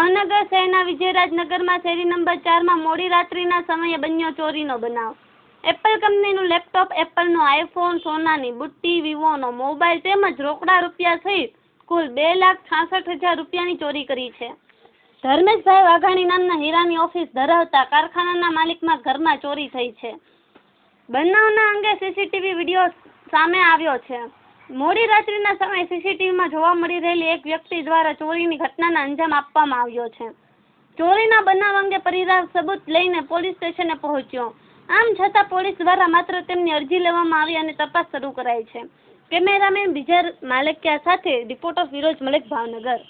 ભાવનગર શહેરના વિજયરાજનગરમાં શેરી નંબર ચારમાં મોડી રાત્રિના સમયે બન્યો ચોરીનો બનાવ. એપલ કંપનીનું લેપટોપ એપલનો આઈફોન સોનાની બુટ્ટી, વિવોનો મોબાઈલ તેમજ રોકડા રૂપિયા સહિત કુલ બે લાખ છાસઠ હજાર રૂપિયાની ચોરી કરી છે. ધર્મેશભાઈ વાઘાણી નામના હીરાની ઓફિસ ધરાવતા કારખાનાના માલિકમાં ઘરમાં ચોરી થઈ છે. બનાવના અંગે સીસીટીવી વીડિયો સામે આવ્યો છે. મોડી રાત્રિના સમયે સીસીટીવીમાં જોવા મળી રહેલી એક વ્યક્તિ દ્વારા ચોરીની ઘટનાને અંજામ આપવામાં આવ્યો છે. ચોરીના બનાવ અંગે પરિવાર સબૂત લઈને પોલીસ સ્ટેશને પહોંચ્યો. આમ છતાં પોલીસ દ્વારા માત્ર તેમની અરજી લેવામાં આવી અને તપાસ શરૂ કરાઈ છે. કેમેરામેન બીજા માલકિયા સાથે રિપોર્ટર ફિરોજ મલિક ભાવનગર.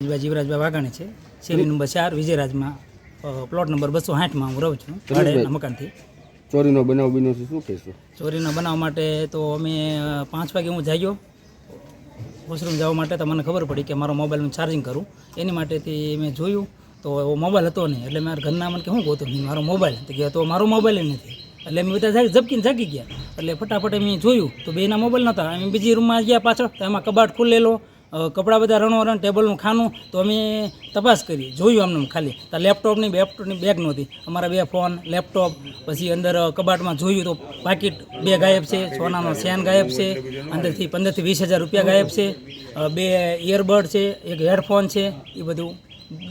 જીવરાજભાઈ વાઘાણી છે. શેરી નંબર ચાર વિજયરાજમાં પ્લોટ નંબર બસો સાઠમાં હું રહું છું ભાડેના મકાનથી. ચોરીનો બનાવ બન્યો છે શું કહેશો? ચોરીનો બનાવ માટે તો અમે પાંચ વાગે હું જાગ્યો. વોશરૂમ જવા માટે તો મને ખબર પડી કે મારો મોબાઈલનું ચાર્જિંગ કરું. એની માટેથી મેં જોયું તો એવો મોબાઈલ હતો નહીં. એટલે મારા ઘરના મને કે શું ગોતું? નહીં મારો મોબાઈલ. તો કે તો મારો મોબાઈલ નથી. એટલે મેં બધા ઝબકીને જાગી ગયા. એટલે ફટાફટ મેં જોયું તો બેના મોબાઈલ નહોતા. અમે બીજી રૂમમાં ગયા પાછળ તો એમાં કબાટ ખુલ્લેલો કપડાં બધા રણો રણ ટેબલનું ખાનું તો અમે તપાસ કરી જોયું અમને ખાલી. તો લેપટોપની લેપટોપની બેગ નહોતી. અમારા બે ફોન લેપટોપ પછી અંદર કબાટમાં જોયું તો પાકીટ બે ગાયબ છે સોનાનો સેન ગાયબ છે અંદરથી પંદરથી વીસ હજાર રૂપિયા ગાયબ છે બે ઇયરબડ છે એક હેડફોન છે એ બધું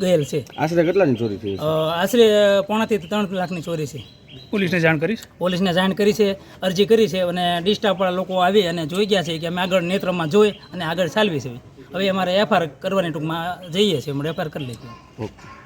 ગયેલ છે. આશરે કેટલાની ચોરી થઈ આશરે પોણાથી ત્રણ લાખની ચોરી છે. પોલીસને જાણ કરી પોલીસને જાણ કરી છે અરજી કરી છે અને ડિસ્ટાફવાળા લોકો આવી અને જોઈ ગયા છે કે અમે આગળ નેત્રમાં જોઈ અને આગળ ચાલવી છે. હવે અમારે એફઆર કરવાની ટૂંકમાં જઈએ છીએ અમે એફઆર કરી લઈએ ઓકે